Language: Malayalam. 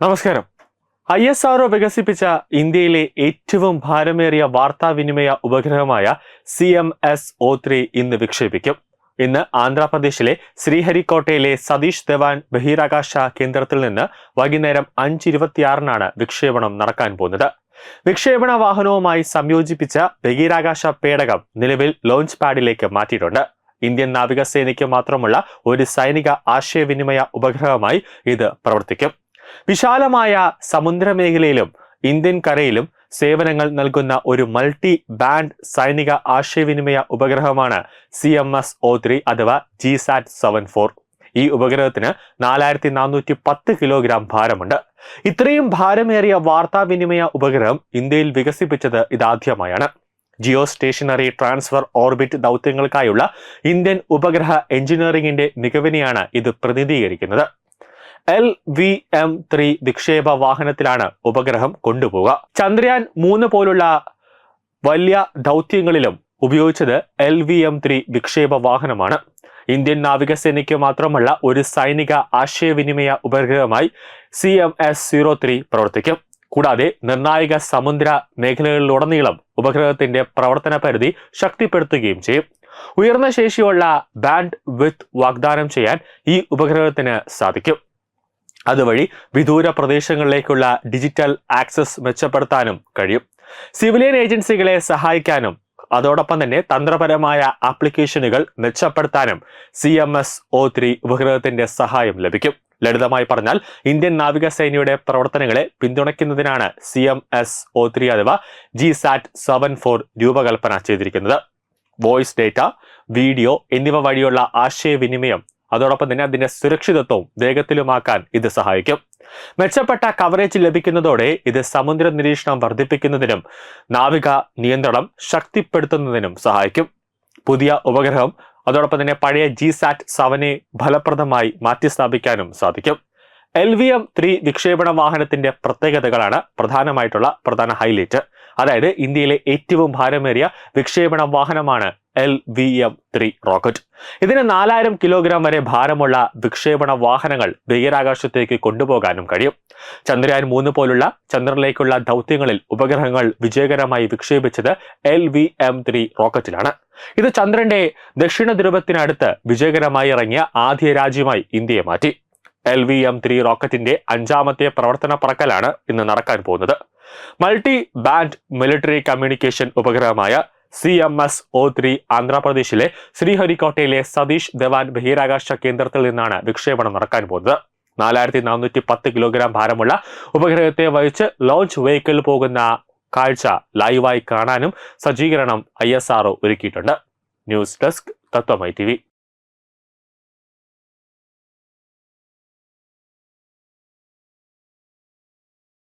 നമസ്കാരം. ഐ എസ് ആർഒ വികസിപ്പിച്ച ഇന്ത്യയിലെ ഏറ്റവും ഭാരമേറിയ വാർത്താവിനിമയ ഉപഗ്രഹമായ C M S O three ഇന്ന് വിക്ഷേപിക്കും. ഇന്ന് ആന്ധ്രാപ്രദേശിലെ ശ്രീഹരിക്കോട്ടയിലെ സതീഷ് ധവാൻ ബഹിരാകാശ കേന്ദ്രത്തിൽ നിന്ന് വൈകുന്നേരം അഞ്ചിരുപത്തിയാറിനാണ് വിക്ഷേപണം നടക്കാൻ പോകുന്നത്. വിക്ഷേപണ വാഹനവുമായി സംയോജിപ്പിച്ച ബഹിരാകാശ പേടകം നിലവിൽ ലോഞ്ച് പാഡിലേക്ക് മാറ്റിയിട്ടുണ്ട്. ഇന്ത്യൻ നാവികസേനയ്ക്ക് മാത്രമുള്ള ഒരു സൈനിക ആശയവിനിമയ ഉപഗ്രഹമായി ഇത് പ്രവർത്തിക്കും. വിശാലമായ സമുദ്രമേഖലയിലും ഇന്ത്യൻ കരയിലും സേവനങ്ങൾ നൽകുന്ന ഒരു മൾട്ടി ബാൻഡ് സൈനിക ആശയവിനിമയ ഉപഗ്രഹമാണ് C M S O three അഥവാ ജി സാറ്റ് സെവൻ ഫോർ ഈ ഉപഗ്രഹത്തിന് നാലായിരത്തി നാനൂറ്റി പത്ത് കിലോഗ്രാം ഭാരമുണ്ട്. ഇത്രയും ഭാരമേറിയ വാർത്താവിനിമയ ഉപഗ്രഹം ഇന്ത്യയിൽ വികസിപ്പിച്ചത് ഇതാദ്യമായാണ്. ജിയോ സ്റ്റേഷനറി ട്രാൻസ്ഫർ ഓർബിറ്റ് ദൗത്യങ്ങൾക്കായുള്ള ഇന്ത്യൻ ഉപഗ്രഹ എഞ്ചിനീയറിംഗിന്റെ മികവിനെയാണ് ഇത് പ്രതിനിധീകരിക്കുന്നത്. എൽ വി എം ത്രീ വിക്ഷേപ വാഹനത്തിലാണ് ഉപഗ്രഹം കൊണ്ടുപോവുക. ചന്ദ്രയാൻ മൂന്ന് പോലുള്ള വലിയ ദൗത്യങ്ങളിലും ഉപയോഗിച്ചത് എൽ വി എം ത്രീ വിക്ഷേപ വാഹനമാണ്. ഇന്ത്യൻ നാവികസേനയ്ക്ക് മാത്രമല്ല ഒരു സൈനിക ആശയവിനിമയ ഉപഗ്രഹമായി C M S zero three പ്രവർത്തിക്കും. കൂടാതെ നിർണായക സമുദ്ര മേഖലകളിലുടനീളം ഉപഗ്രഹത്തിന്റെ പ്രവർത്തന പരിധി ശക്തിപ്പെടുത്തുകയും ചെയ്യും. ഉയർന്ന ശേഷിയുള്ള ബാൻഡ് വിത്ത് വാഗ്ദാനം ചെയ്യാൻ ഈ ഉപഗ്രഹത്തിന് സാധിക്കും. അതുവഴി വിദൂര പ്രദേശങ്ങളിലേക്കുള്ള ഡിജിറ്റൽ ആക്സസ് മെച്ചപ്പെടുത്താനും കഴിയും. സിവിലിയൻ ഏജൻസികളെ സഹായിക്കാനും അതോടൊപ്പം തന്നെ തന്ത്രപരമായ ആപ്ലിക്കേഷനുകൾ മെച്ചപ്പെടുത്താനും C M S O three ഉപഗ്രഹത്തിന്റെ സഹായം ലഭിക്കും. ലളിതമായി പറഞ്ഞാൽ ഇന്ത്യൻ നാവികസേനയുടെ പ്രവർത്തനങ്ങളെ പിന്തുണയ്ക്കുന്നതിനാണ് C M S O three അഥവാ ജി സാറ്റ് സെവൻ ഫോർ രൂപകൽപ്പന ചെയ്തിരിക്കുന്നത്. വോയിസ് ഡേറ്റ വീഡിയോ എന്നിവ വഴിയുള്ള ആശയവിനിമയം അതോടൊപ്പം തന്നെ അതിന്റെ സുരക്ഷിതത്വവും വേഗത്തിലുമാക്കാൻ ഇത് സഹായിക്കും. മെച്ചപ്പെട്ട കവറേജ് ലഭിക്കുന്നതോടെ ഇത് സമുദ്ര നിരീക്ഷണം വർദ്ധിപ്പിക്കുന്നതിനും നാവിക നിയന്ത്രണം ശക്തിപ്പെടുത്തുന്നതിനും സഹായിക്കും. പുതിയ ഉപഗ്രഹം അതോടൊപ്പം തന്നെ പഴയ ജി സാറ്റ് സെവനെ ഫലപ്രദമായി മാറ്റിസ്ഥാപിക്കാനും സാധിക്കും. എൽ വി എം ത്രീ വിക്ഷേപണ വാഹനത്തിന്റെ പ്രത്യേകതകളാണ് പ്രധാനമായിട്ടുള്ള പ്രധാന ഹൈലൈറ്റ് അതായത് ഇന്ത്യയിലെ ഏറ്റവും ഭാരമേറിയ വിക്ഷേപണ വാഹനമാണ് L V M three rocket. ഇതിന് നാലായിരം കിലോഗ്രാം വരെ ഭാരമുള്ള വിക്ഷേപണ വാഹനങ്ങൾ ബഹിരാകാശത്തേക്ക് കൊണ്ടുപോകാനും കഴിയും. ചന്ദ്രയാൻ മൂന്ന് പോലുള്ള ചന്ദ്രനിലേക്കുള്ള ദൗത്യങ്ങളിൽ ഉപഗ്രഹങ്ങൾ വിജയകരമായി വിക്ഷേപിച്ചത് എൽ വി എം ത്രീ റോക്കറ്റിലാണ്. ഇത് ചന്ദ്രന്റെ ദക്ഷിണ ധ്രുവത്തിനടുത്ത് വിജയകരമായി ഇറങ്ങിയ ആദ്യ രാജ്യമായി ഇന്ത്യയെ മാറ്റി. എൽ വി എം ത്രീ റോക്കറ്റിന്റെ അഞ്ചാമത്തെ പ്രവർത്തന പറക്കലാണ് ഇന്ന് നടക്കാൻ പോകുന്നത്. Multi band military communication ഉപഗ്രഹമായ C M S O three ആന്ധ്രാപ്രദേശിലെ ശ്രീഹരിക്കോട്ടയിലെ സതീഷ് ധവാൻ ബഹിരാകാശ കേന്ദ്രത്തിൽ നിന്നാണ് വിക്ഷേപണം നടക്കാൻ പോകുന്നത് നാലായിരത്തി നാനൂറ്റി പത്ത് കിലോഗ്രാം ഭാരമുള്ള ഉപഗ്രഹത്തെ വഹിച്ച് ലോഞ്ച് വെഹിക്കിൾ പോകുന്ന കാഴ്ച ലൈവായി കാണാനും സജ്ജീകരണം ഐ ഒരുക്കിയിട്ടുണ്ട്. ന്യൂസ് ഡെസ്ക് തത്വമൈ ടി